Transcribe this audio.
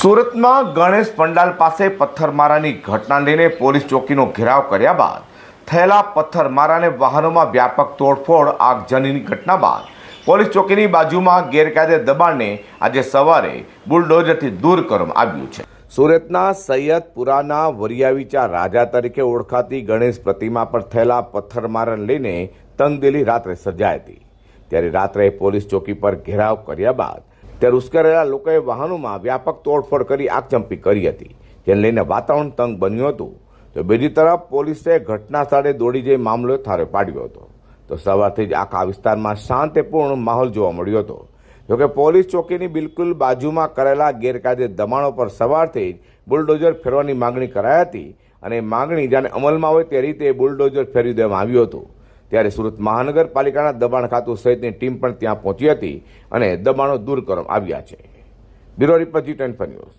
સુરતમાં ગણેશ પંડાલ પાસે પથ્થરમારાની ઘટના લઈને પોલીસ ચોકીનો ઘેરાવ કર્યા બાદ થયેલા પથ્થરમારાને વાહનોમાં વ્યાપક તોડફોડ, આગજનીની ઘટના બાદ પોલીસ ચોકીની બાજુમાં ગેરકાયદે દબાણને આજે સવારે બુલડોઝરથી દૂર કરવામાં આવ્યું છે. સુરતના સૈયદપુરાના વરિયાવીચા રાજા તરીકે ઓળખાતી ગણેશ પ્રતિમા પર થયેલા પથ્થરમારાને લઈને તંગદિલી રાત્રે સર્જાઈ હતી. ત્યારે રાત્રે પોલીસ ચોકી પર ઘેરાવ કર્યા બાદ ત્યારે ઉશ્કેરેલા લોકોએ વાહનોમાં વ્યાપક તોડફોડ કરી આગચંપી કરી હતી. જેને લઈને વાતાવરણ તંગ બન્યું હતું. તો બીજી તરફ પોલીસે ઘટના સ્થળે દોડી જઈ મામલો થારે પાડ્યો હતો. તો સવારથી જ આખા વિસ્તારમાં શાંતિપૂર્ણ માહોલ જોવા મળ્યો હતો. જોકે પોલીસ ચોકીની બિલકુલ બાજુમાં કરેલા ગેરકાયદે દબાણો પર સવારથી જ બુલડોઝર ફેરવાની માંગણી કરાઈ હતી. અને માંગણી જાણે અમલમાં હોય તે રીતે બુલડોઝર ફેરવી દેવામાં આવ્યું હતું. ત્યારે સુરત મહાનગરપાલિકાના દબાણ ખાતું સહિતની ટીમ પણ ત્યાં પહોંચી હતી અને દબાણો દૂર કરવામાં આવ્યા છે. Bureau report G ten news.